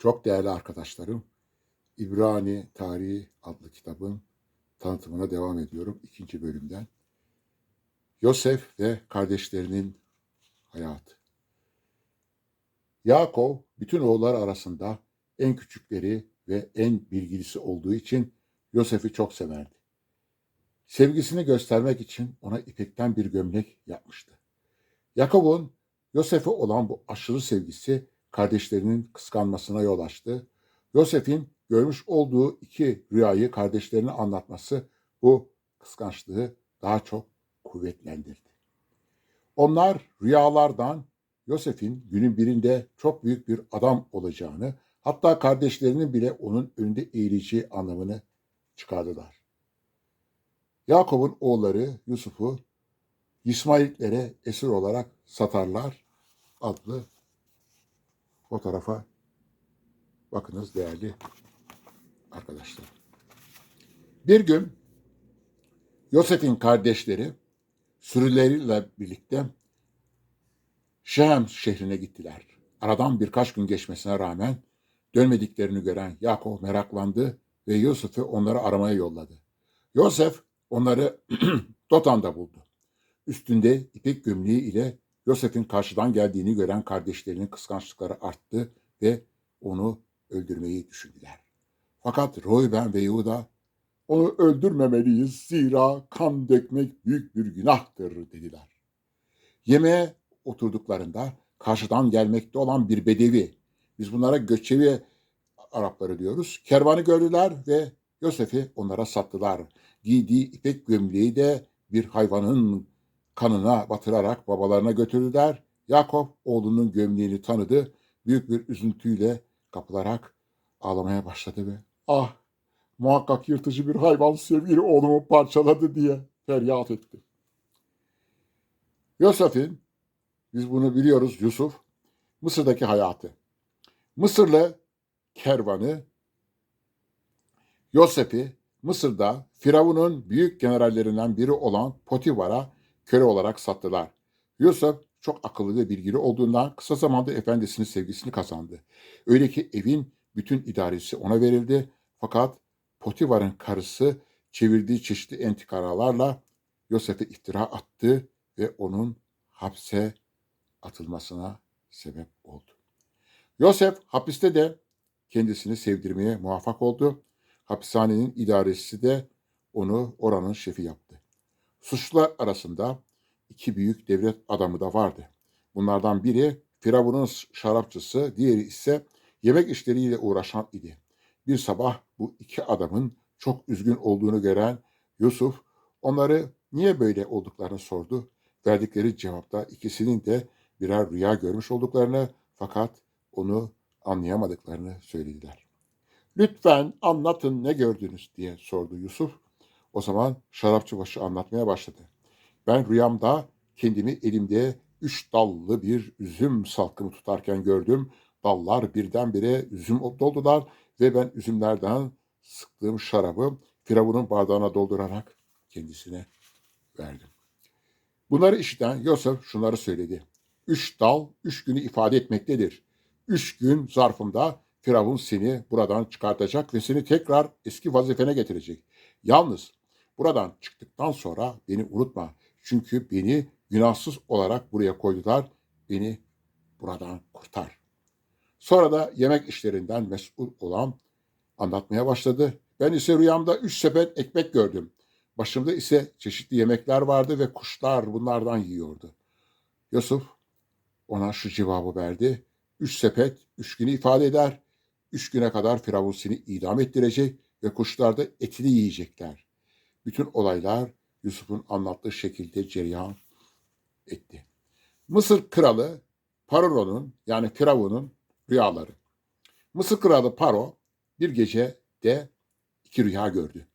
Çok değerli arkadaşlarım, İbrani Tarihi adlı kitabın tanıtımına devam ediyorum ikinci bölümden. Yosef ve kardeşlerinin hayatı. Yakov bütün oğullar arasında en küçükleri ve en bilgilisi olduğu için Yosef'i çok severdi. Sevgisini göstermek için ona ipekten bir gömlek yapmıştı. Yakov'un Yosef'e olan bu aşırı sevgisi kardeşlerinin kıskanmasına yol açtı. Yosef'in görmüş olduğu iki rüyayı kardeşlerine anlatması bu kıskançlığı daha çok kuvvetlendirdi. Onlar rüyalardan Yosef'in günün birinde çok büyük bir adam olacağını, hatta kardeşlerinin bile onun önünde eğileceği anlamını çıkardılar. Yakup'un oğulları Yusuf'u İsmailitlere esir olarak satarlar adlı fotoğrafa bakınız değerli arkadaşlar. Bir gün Yosef'in kardeşleri sürüleriyle birlikte Şehem şehrine gittiler. Aradan birkaç gün geçmesine rağmen dönmediklerini gören Yakup meraklandı ve Yusuf'u onları aramaya yolladı. Yosef onları Dotan'da buldu. Üstünde ipek gömleği ile Yosef'in karşıdan geldiğini gören kardeşlerinin kıskançlıkları arttı ve onu öldürmeyi düşündüler. Fakat Reuben ve Yehuda onu öldürmemeliyiz zira kan dökmek büyük bir günahtır dediler. Yemeğe oturduklarında karşıdan gelmekte olan bir bedevi, biz bunlara göçevi Arapları diyoruz, kervanı gördüler ve Yosef'i onlara sattılar. Giydiği ipek gömleği de bir hayvanın kanına batırarak babalarına götürdüler. Yakup oğlunun gömleğini tanıdı. Büyük bir üzüntüyle kapılarak ağlamaya başladı ve ah muhakkak yırtıcı bir hayvan sevgili oğlumu parçaladı diye feryat etti. Yosef'in, biz bunu biliyoruz Yusuf, Mısır'daki hayatı. Mısırlı kervanı Yosef'i Mısır'da Firavun'un büyük generallerinden biri olan Potivar'a köle olarak sattılar. Yusuf çok akıllı ve bilgili olduğundan kısa zamanda efendisinin sevgisini kazandı. Öyle ki evin bütün idaresi ona verildi. Fakat Potivar'ın karısı çevirdiği çeşitli entikaralarla Yosef'e iftira attı ve onun hapse atılmasına sebep oldu. Yosef hapiste de kendisini sevdirmeye muvaffak oldu. Hapishanenin idaresi de onu oranın şefi yaptı. Suçlular arasında iki büyük devlet adamı da vardı. Bunlardan biri Firavun'un şarapçısı, diğeri ise yemek işleriyle uğraşan idi. Bir sabah bu iki adamın çok üzgün olduğunu gören Yusuf onları niye böyle olduklarını sordu. Verdikleri cevapta ikisinin de birer rüya görmüş olduklarını fakat onu anlayamadıklarını söylediler. Lütfen anlatın ne gördünüz diye sordu Yusuf. O zaman şarapçı başı anlatmaya başladı. Ben rüyamda kendimi elimde üç dallı bir üzüm salkımı tutarken gördüm. Dallar birdenbire üzüm doldular ve ben üzümlerden sıktığım şarabı Firavun'un bardağına doldurarak kendisine verdim. Bunları işiten Yosef şunları söyledi. Üç dal üç günü ifade etmektedir. Üç gün zarfında Firavun seni buradan çıkartacak ve seni tekrar eski vazifene getirecek. Yalnız buradan çıktıktan sonra beni unutma. Çünkü beni günahsız olarak buraya koydular. Beni buradan kurtar. Sonra da yemek işlerinden mesul olan anlatmaya başladı. Ben ise rüyamda üç sepet ekmek gördüm. Başımda ise çeşitli yemekler vardı ve kuşlar bunlardan yiyordu. Yusuf ona şu cevabı verdi. Üç sepet üç günü ifade eder. Üç güne kadar Firavun seni idam ettirecek ve kuşlar da etini yiyecekler. Bütün olaylar Yusuf'un anlattığı şekilde cereyan etti. Mısır kralı Paro'nun yani Firavun'un rüyaları. Mısır kralı Paro bir gece de iki rüya gördü.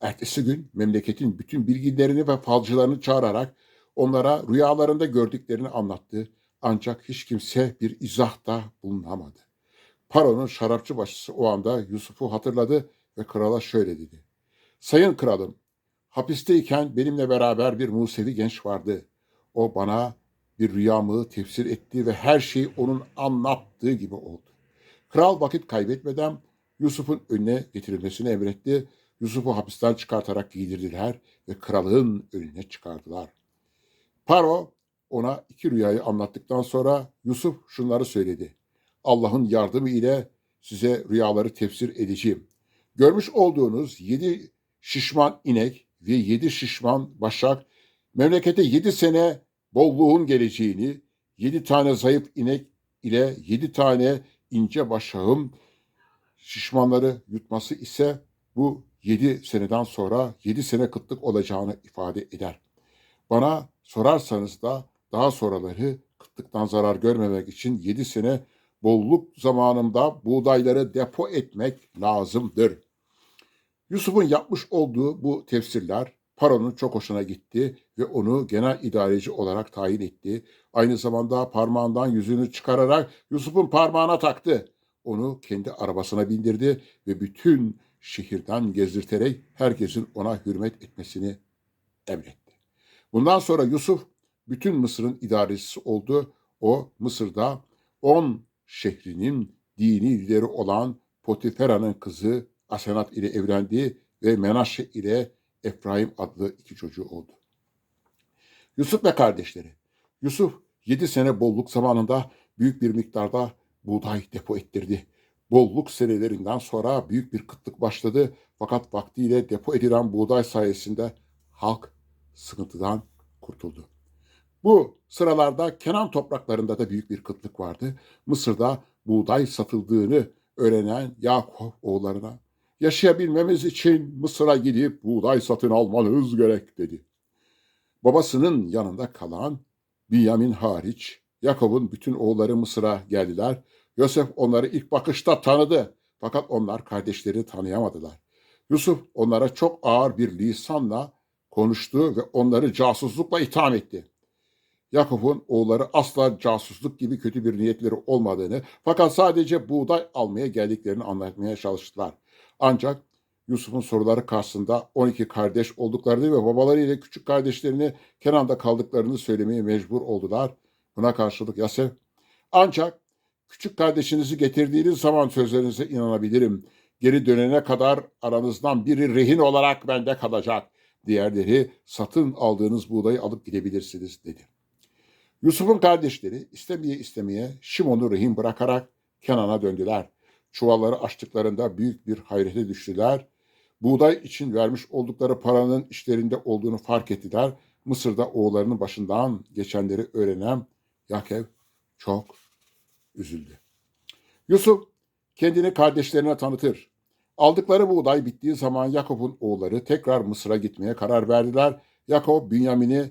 Ertesi gün memleketin bütün bilgilerini ve falcılarını çağırarak onlara rüyalarında gördüklerini anlattı. Ancak hiç kimse bir izahta bulunamadı. Paro'nun şarapçı başısı o anda Yusuf'u hatırladı ve krala şöyle dedi. Sayın kralım, hapisteyken benimle beraber bir Musevi genç vardı. O bana bir rüyamı tefsir etti ve her şey onun anlattığı gibi oldu. Kral vakit kaybetmeden Yusuf'un önüne getirilmesini emretti. Yusuf'u hapisten çıkartarak giydirdiler ve kralın önüne çıkardılar. Paro ona iki rüyayı anlattıktan sonra Yusuf şunları söyledi. Allah'ın yardımı ile size rüyaları tefsir edeceğim. Görmüş olduğunuz yedi şişman inek ve yedi şişman başak memlekete yedi sene bolluğun geleceğini, yedi tane zayıf inek ile yedi tane ince başağın şişmanları yutması ise bu yedi seneden sonra yedi sene kıtlık olacağını ifade eder. Bana sorarsanız da daha sonraları kıtlıktan zarar görmemek için yedi sene bolluk zamanında buğdayları depo etmek lazımdır. Yusuf'un yapmış olduğu bu tefsirler Paro'nun çok hoşuna gitti ve onu genel idareci olarak tayin etti. Aynı zamanda parmağından yüzünü çıkararak Yusuf'un parmağına taktı. Onu kendi arabasına bindirdi ve bütün şehirden gezdirterek herkesin ona hürmet etmesini emretti. Bundan sonra Yusuf bütün Mısır'ın idarecisi oldu. O Mısır'da 10 şehrinin dini lideri olan Potifera'nın kızı Asenat ile evlendi ve Menaşe ile Efraim adlı iki çocuğu oldu. Yusuf ve kardeşleri. Yusuf 7 sene bolluk zamanında büyük bir miktarda buğday depo ettirdi. Bolluk senelerinden sonra büyük bir kıtlık başladı fakat vaktiyle depo edilen buğday sayesinde halk sıkıntıdan kurtuldu. Bu sıralarda Kenan topraklarında da büyük bir kıtlık vardı. Mısır'da buğday satıldığını öğrenen Yakup oğullarına yaşayabilmemiz için Mısır'a gidip buğday satın almanız gerek dedi. Babasının yanında kalan Binyamin hariç Yakup'un bütün oğulları Mısır'a geldiler. Yosef onları ilk bakışta tanıdı fakat onlar kardeşleri tanıyamadılar. Yusuf onlara çok ağır bir lisanla konuştu ve onları casuslukla itham etti. Yakup'un oğulları asla casusluk gibi kötü bir niyetleri olmadığını fakat sadece buğday almaya geldiklerini anlatmaya çalıştılar. Ancak Yusuf'un soruları karşısında 12 kardeş olduklarını ve babalarıyla küçük kardeşlerini Kenan'da kaldıklarını söylemeye mecbur oldular. Buna karşılık Yasef, ancak küçük kardeşinizi getirdiğiniz zaman sözlerinize inanabilirim. Geri dönene kadar aranızdan biri rehin olarak bende kalacak. Diğerleri satın aldığınız buğdayı alıp gidebilirsiniz dedi. Yusuf'un kardeşleri istemeye istemeye Şimon'u rehin bırakarak Kenan'a döndüler. Çuvalları açtıklarında büyük bir hayrete düştüler. Buğday için vermiş oldukları paranın işlerinde olduğunu fark ettiler. Mısır'da oğullarının başından geçenleri öğrenen Yakev çok üzüldü. Yusuf kendini kardeşlerine tanıtır. Aldıkları buğday bittiği zaman Yakup'un oğulları tekrar Mısır'a gitmeye karar verdiler. Yakup Bünyamin'i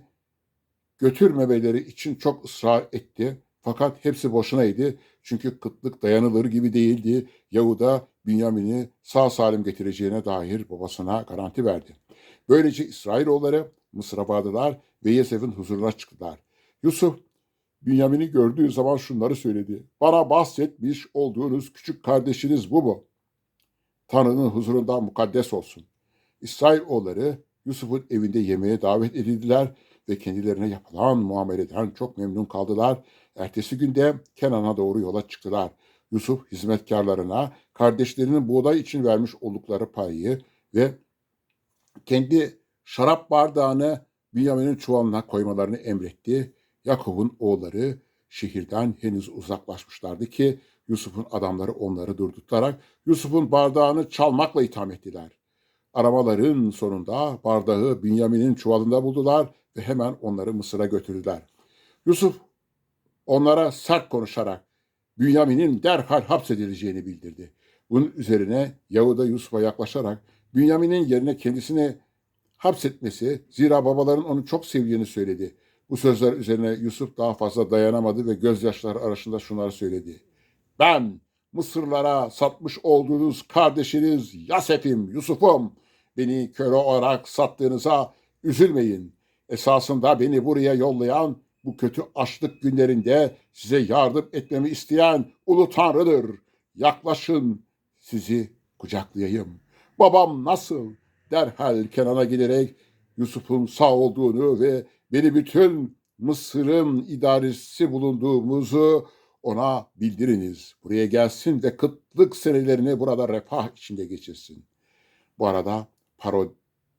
götürmemeleri için çok ısrar etti. Fakat hepsi boşunaydı. Çünkü kıtlık dayanılır gibi değildi. Yahuda Bünyamin'i sağ salim getireceğine dair babasına garanti verdi. Böylece İsrailoğulları Mısır'a vardılar ve Yesef'in huzuruna çıktılar. Yusuf Bünyamin'i gördüğü zaman şunları söyledi. Bana bahsetmiş olduğunuz küçük kardeşiniz bu mu? Tanrı'nın huzurunda mukaddes olsun. İsrailoğulları Yusuf'un evinde yemeğe davet edildiler ve kendilerine yapılan muameleden çok memnun kaldılar. Ertesi günde Kenan'a doğru yola çıktılar. Yusuf hizmetkarlarına kardeşlerinin buğday için vermiş oldukları payı ve kendi şarap bardağını Bünyamin'in çuvalına koymalarını emretti. Yakup'un oğulları şehirden henüz uzaklaşmışlardı ki Yusuf'un adamları onları durdurtarak Yusuf'un bardağını çalmakla itham ettiler. Aramaların sonunda bardağı Bünyamin'in çuvalında buldular ve hemen onları Mısır'a götürdüler. Yusuf onlara sert konuşarak Bünyamin'in derhal hapsedileceğini bildirdi. Bunun üzerine Yahuda Yusuf'a yaklaşarak Bünyamin'in yerine kendisini hapsetmesi, zira babaların onu çok sevdiğini söyledi. Bu sözler üzerine Yusuf daha fazla dayanamadı ve gözyaşları arasında şunları söyledi. Ben Mısırlara satmış olduğunuz kardeşiniz Yasef'im, Yusuf'um. Beni köle olarak sattığınıza üzülmeyin. Esasında beni buraya yollayan bu kötü açlık günlerinde size yardım etmemi isteyen ulu Tanrı'dır. Yaklaşın sizi kucaklayayım. Babam nasıl? Derhal Kenan'a giderek Yusuf'un sağ olduğunu ve beni bütün Mısır'ın idaresi bulunduğumuzu ona bildiriniz. Buraya gelsin ve kıtlık senelerini burada refah içinde geçirsin. Bu arada Paro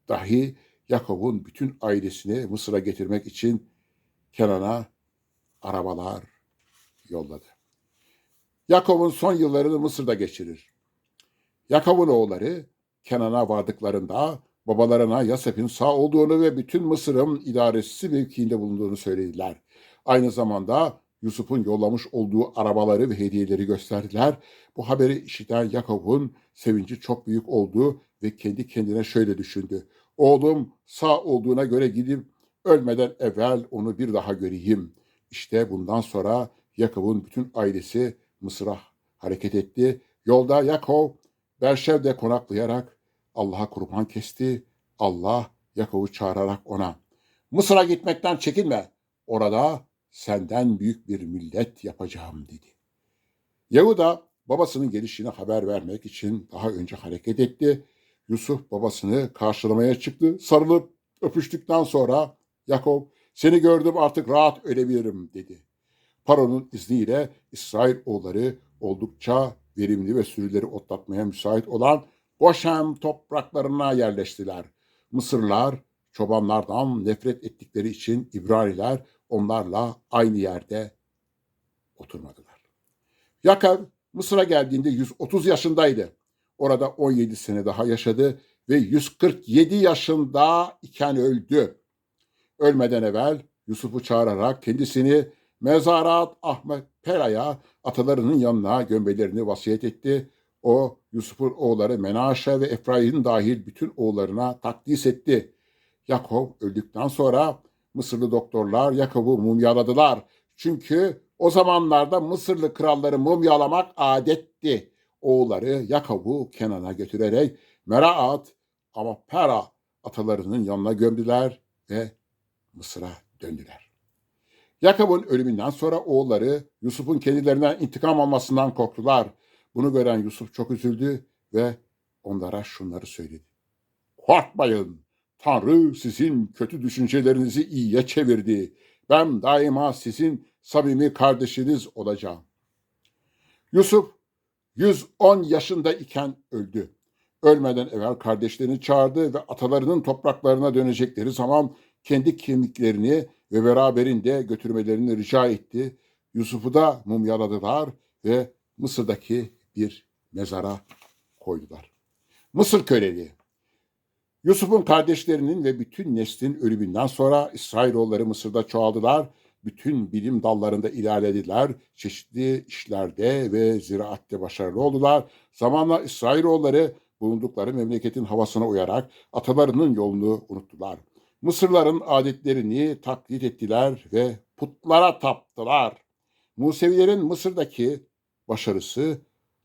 dahi Yakup'un bütün ailesini Mısır'a getirmek için Kenan'a arabalar yolladı. Yakup'un son yıllarını Mısır'da geçirir. Yakup'un oğulları Kenan'a vardıklarında babalarına Yasep'in sağ olduğunu ve bütün Mısır'ın idaresi mevkiinde bulunduğunu söylediler. Aynı zamanda Yusuf'un yollamış olduğu arabaları ve hediyeleri gösterdiler. Bu haberi işiten Yakup'un sevinci çok büyük oldu ve kendi kendine şöyle düşündü. Oğlum sağ olduğuna göre gidip ölmeden evvel onu bir daha göreyim. İşte bundan sonra Yakup'un bütün ailesi Mısır'a hareket etti. Yolda Yakup Berşev'de konaklayarak Allah'a kurban kesti. Allah Yakup'u çağırarak ona Mısır'a gitmekten çekinme. Orada senden büyük bir millet yapacağım dedi. Yahuda babasının gelişine haber vermek için daha önce hareket etti. Yusuf babasını karşılamaya çıktı. Sarılıp öpüştükten sonra Yakup seni gördüm artık rahat ölebilirim dedi. Paro'nun izniyle İsrail oğulları oldukça verimli ve sürüleri otlatmaya müsait olan Boşem topraklarına yerleştiler. Mısırlar çobanlardan nefret ettikleri için İbraniler onlarla aynı yerde oturmadılar. Yakov Mısır'a geldiğinde 130 yaşındaydı. Orada 17 sene daha yaşadı ve 147 yaşında iken öldü. Ölmeden evvel Yusuf'u çağırarak kendisini Mezarat Ahmet Pera'ya atalarının yanına gömbelerini vasiyet etti. O Yusuf'un oğulları Menaşe ve Efraim dahil bütün oğullarına takdis etti. Yakov öldükten sonra Mısırlı doktorlar Yakov'u mumyaladılar. Çünkü o zamanlarda Mısırlı kralları mumyalamak adetti. Oğulları Yakov'u Kenan'a götürerek Meraat ama Pera atalarının yanına gömdüler ve Mısır'a döndüler. Yakup'un ölümünden sonra oğulları Yusuf'un kendilerinden intikam almasından korktular. Bunu gören Yusuf çok üzüldü ve onlara şunları söyledi. Korkmayın, Tanrı sizin kötü düşüncelerinizi iyiye çevirdi. Ben daima sizin samimi kardeşiniz olacağım. Yusuf 110 yaşında iken öldü. Ölmeden evvel kardeşlerini çağırdı ve atalarının topraklarına dönecekleri zaman kendi kemiklerini ve beraberinde götürmelerini rica etti. Yusuf'u da mumyaladılar ve Mısır'daki bir mezara koydular. Mısır köleliği. Yusuf'un kardeşlerinin ve bütün neslin ölümünden sonra İsrailoğulları Mısır'da çoğaldılar. Bütün bilim dallarında ilerlediler. Çeşitli işlerde ve ziraatte başarılı oldular. Zamanla İsrailoğulları bulundukları memleketin havasına uyarak atalarının yolunu unuttular. Mısırların adetlerini taklit ettiler ve putlara taptılar. Musevilerin Mısır'daki başarısı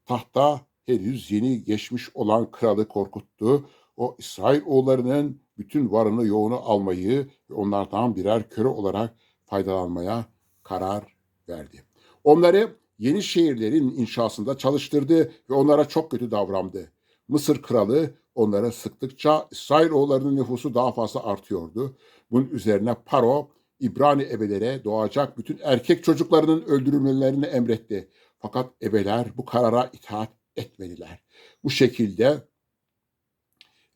tahta henüz yeni geçmiş olan kralı korkuttu. O İsrail oğullarının bütün varını yoğunu almayı ve onlardan birer köre olarak faydalanmaya karar verdi. Onları yeni şehirlerin inşasında çalıştırdı ve onlara çok kötü davrandı. Mısır kralı onlara sıktıkça İsrailoğullarının nüfusu daha fazla artıyordu. Bunun üzerine Paro, İbrani ebelere doğacak bütün erkek çocuklarının öldürülmelerini emretti. Fakat ebeler bu karara itaat etmediler. Bu şekilde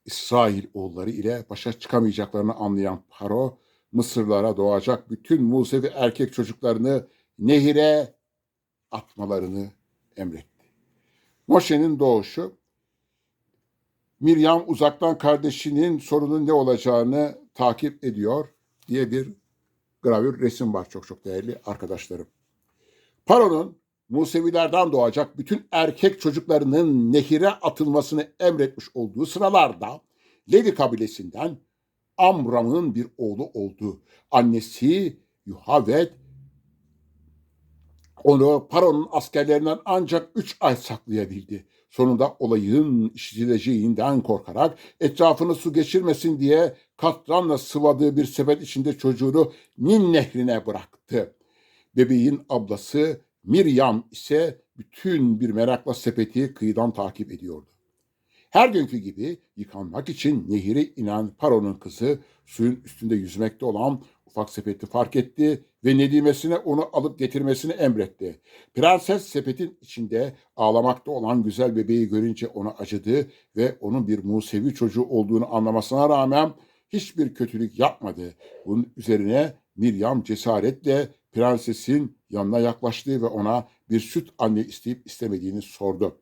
İsrail oğulları ile başa çıkamayacaklarını anlayan Paro, Mısırlara doğacak bütün Musevi erkek çocuklarını nehire atmalarını emretti. Moşe'nin doğuşu Miriam uzaktan kardeşinin sorunun ne olacağını takip ediyor diye bir gravür resim var çok çok değerli arkadaşlarım. Paro'nun Musevilerden doğacak bütün erkek çocuklarının nehire atılmasını emretmiş olduğu sıralarda Levi kabilesinden Amram'ın bir oğlu oldu. Annesi Yuhavet onu Paro'nun askerlerinden ancak üç ay saklayabildi. Sonunda olayın işitileceğinden korkarak etrafını su geçirmesin diye katranla sıvadığı bir sepet içinde çocuğunu Nil nehrine bıraktı. Bebeğin ablası Miriam ise bütün bir merakla sepeti kıyıdan takip ediyordu. Her günkü gibi yıkanmak için nehire inen Paro'nun kızı suyun üstünde yüzmekte olan ufak sepeti fark etti ve Nedimesine onu alıp getirmesini emretti. Prenses sepetin içinde ağlamakta olan güzel bebeği görünce ona acıdı ve onun bir Musevi çocuğu olduğunu anlamasına rağmen hiçbir kötülük yapmadı. Bunun üzerine Miriam cesaretle prensesin yanına yaklaştı ve ona bir süt anne isteyip istemediğini sordu.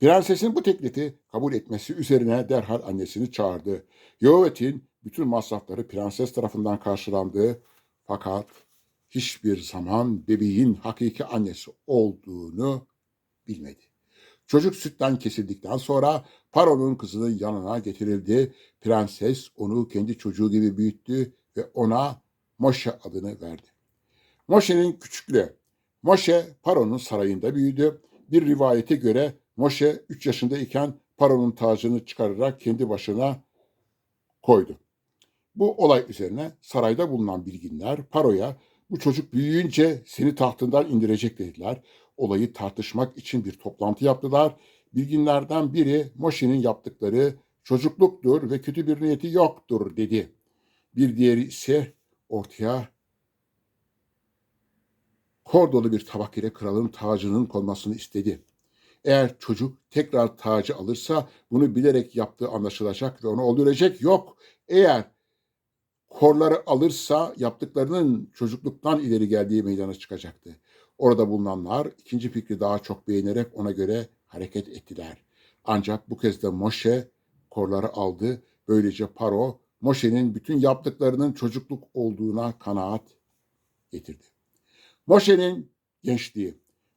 Prensesin bu teklifi kabul etmesi üzerine derhal annesini çağırdı. Yovet'in bütün masrafları prenses tarafından karşılandı. Fakat hiçbir zaman bebeğin hakiki annesi olduğunu bilmedi. Çocuk sütten kesildikten sonra Paro'nun kızının yanına getirildi. Prenses onu kendi çocuğu gibi büyüttü ve ona Moşe adını verdi. Moşe'nin küçüklüğü. Moşe Paro'nun sarayında büyüdü. Bir rivayete göre Moşe 3 yaşındayken Paro'nun tacını çıkararak kendi başına koydu. Bu olay üzerine sarayda bulunan bilginler Paro'ya bu çocuk büyüyünce seni tahtından indirecek dediler. Olayı tartışmak için bir toplantı yaptılar. Bilginlerden biri Moşe'nin yaptıkları çocukluktur ve kötü bir niyeti yoktur dedi. Bir diğeri ise ortaya kor dolu bir tabak ile kralın tacının konmasını istedi. Eğer çocuk tekrar tacı alırsa bunu bilerek yaptığı anlaşılacak ve onu öldürecek. Yok. Eğer korları alırsa yaptıklarının çocukluktan ileri geldiği meydana çıkacaktı. Orada bulunanlar ikinci fikri daha çok beğenerek ona göre hareket ettiler. Ancak bu kez de Moşe korları aldı. Böylece Paro Moşe'nin bütün yaptıklarının çocukluk olduğuna kanaat getirdi. Moşe'nin gençliği.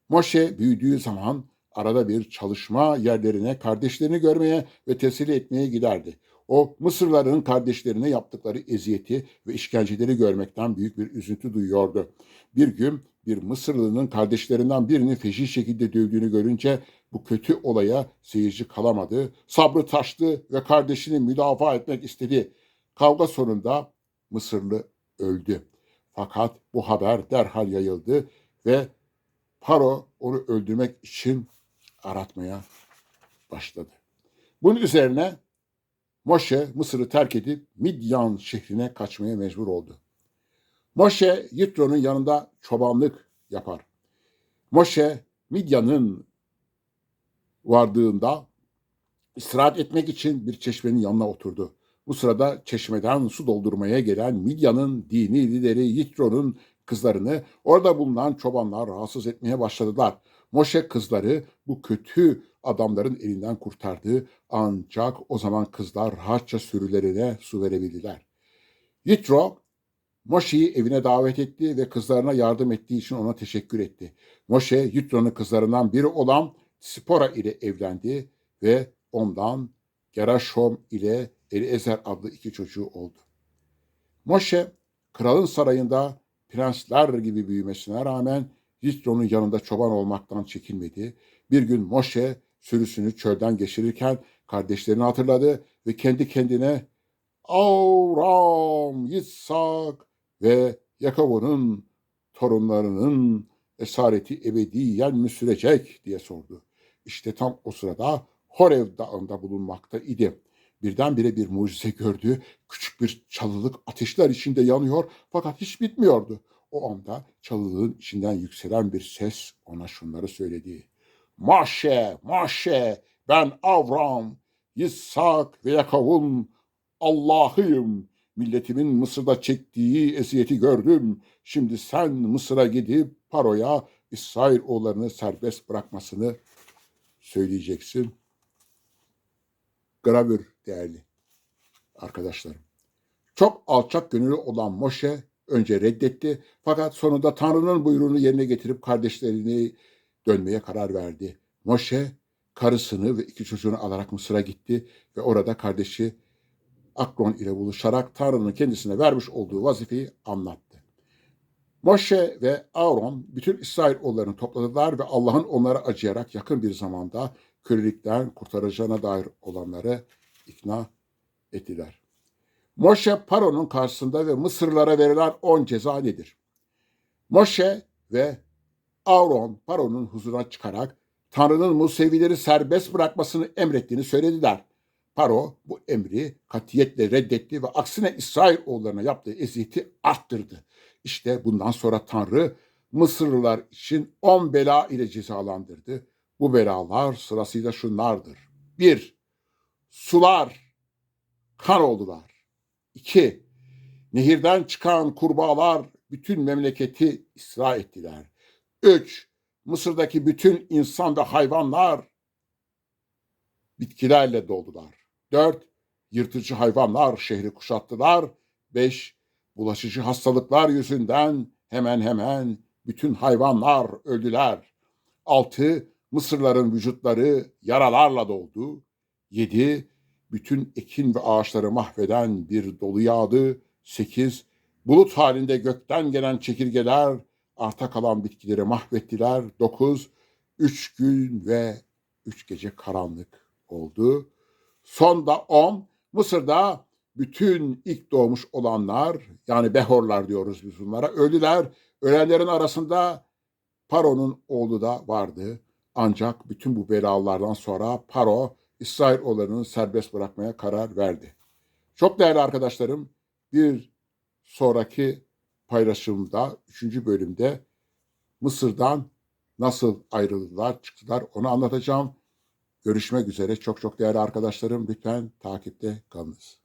Moşe büyüdüğü zaman arada bir çalışma yerlerine kardeşlerini görmeye ve teselli etmeye giderdi. O Mısırların kardeşlerine yaptıkları eziyeti ve işkenceleri görmekten büyük bir üzüntü duyuyordu. Bir gün bir Mısırlı'nın kardeşlerinden birini feci şekilde dövdüğünü görünce bu kötü olaya seyirci kalamadı. Sabrı taştı ve kardeşini müdafaa etmek istedi. Kavga sonunda Mısırlı öldü. Fakat bu haber derhal yayıldı ve Paro onu öldürmek için aratmaya başladı. Bunun üzerine Moşe Mısır'ı terk edip Midyan şehrine kaçmaya mecbur oldu. Moşe Yitro'nun yanında çobanlık yapar. Moşe Midyan'ın vardığında istirahat etmek için bir çeşmenin yanına oturdu. Bu sırada çeşmeden su doldurmaya gelen Midyan'ın dini lideri Yitro'nun kızlarını orada bulunan çobanlar rahatsız etmeye başladılar. Moşe kızları bu kötü adamların elinden kurtardı ancak o zaman kızlar rahatça sürülerine su verebildiler. Yitro Moşe'yi evine davet etti ve kızlarına yardım ettiği için ona teşekkür etti. Moşe Yitro'nun kızlarından biri olan Spora ile evlendi ve ondan Geraşom ile Eliezer adlı iki çocuğu oldu. Moşe kralın sarayında prensler gibi büyümesine rağmen Yitro'nun yanında çoban olmaktan çekinmedi. Bir gün Moşe sürüsünü çölden geçirirken kardeşlerini hatırladı ve kendi kendine Avram, Yitzhak ve Yakov'un torunlarının esareti ebediyen mi sürecek diye sordu. İşte tam o sırada Horev dağında bulunmakta idi. Birdenbire bir mucize gördü. Küçük bir çalılık ateşler içinde yanıyor fakat hiç bitmiyordu. O anda çalılığın içinden yükselen bir ses ona şunları söyledi. Maşe, Maşe, ben Avram, Yitzhak ve Yakov'un Allah'ıyım. Milletimin Mısır'da çektiği eziyeti gördüm. Şimdi sen Mısır'a gidip Paro'ya İsrail oğullarını serbest bırakmasını söyleyeceksin. Gravür değerli arkadaşlarım. Çok alçak gönüllü olan Moşe önce reddetti fakat sonunda Tanrı'nın buyruğunu yerine getirip kardeşlerini dönmeye karar verdi. Moşe karısını ve iki çocuğunu alarak Mısır'a gitti ve orada kardeşi Akron ile buluşarak Tanrı'nın kendisine vermiş olduğu vazifeyi anlattı. Moşe ve Aaron bütün İsrail oğullarını topladılar ve Allah'ın onlara acıyarak yakın bir zamanda kölelikten kurtaracağına dair olanları ikna ettiler. Moşe Paro'nun karşısında ve Mısırlara verilen on ceza nedir? Moşe ve Aaron Paro'nun huzuruna çıkarak Tanrı'nın Musevileri serbest bırakmasını emrettiğini söylediler. Paro bu emri katiyetle reddetti ve aksine İsrail oğullarına yaptığı eziyeti arttırdı. İşte bundan sonra Tanrı Mısırlılar için on bela ile cezalandırdı. Bu belalar sırasıyla şunlardır. Bir, sular kan oldular. İki, nehirden çıkan kurbağalar bütün memleketi isra ettiler. Üç, Mısır'daki bütün insan ve hayvanlar bitkilerle doldular. Dört, yırtıcı hayvanlar şehri kuşattılar. Beş, bulaşıcı hastalıklar yüzünden hemen hemen bütün hayvanlar öldüler. Altı, Mısırların vücutları yaralarla doldu. Yedi, bütün ekin ve ağaçları mahveden bir dolu yağdı. Sekiz, bulut halinde gökten gelen çekirgeler arta kalan bitkileri mahvettiler. Dokuz, üç gün ve üç gece karanlık oldu. Sonda on, Mısır'da bütün ilk doğmuş olanlar yani behorlar diyoruz biz bunlara öldüler. Ölenlerin arasında Paro'nun oğlu da vardı. Ancak bütün bu belalardan sonra Paro İsrail oğullarını serbest bırakmaya karar verdi. Çok değerli arkadaşlarım bir sonraki paylaşımda, üçüncü bölümde Mısır'dan nasıl ayrıldılar, çıktılar onu anlatacağım. Görüşmek üzere çok çok değerli arkadaşlarım. Lütfen takipte kalınız.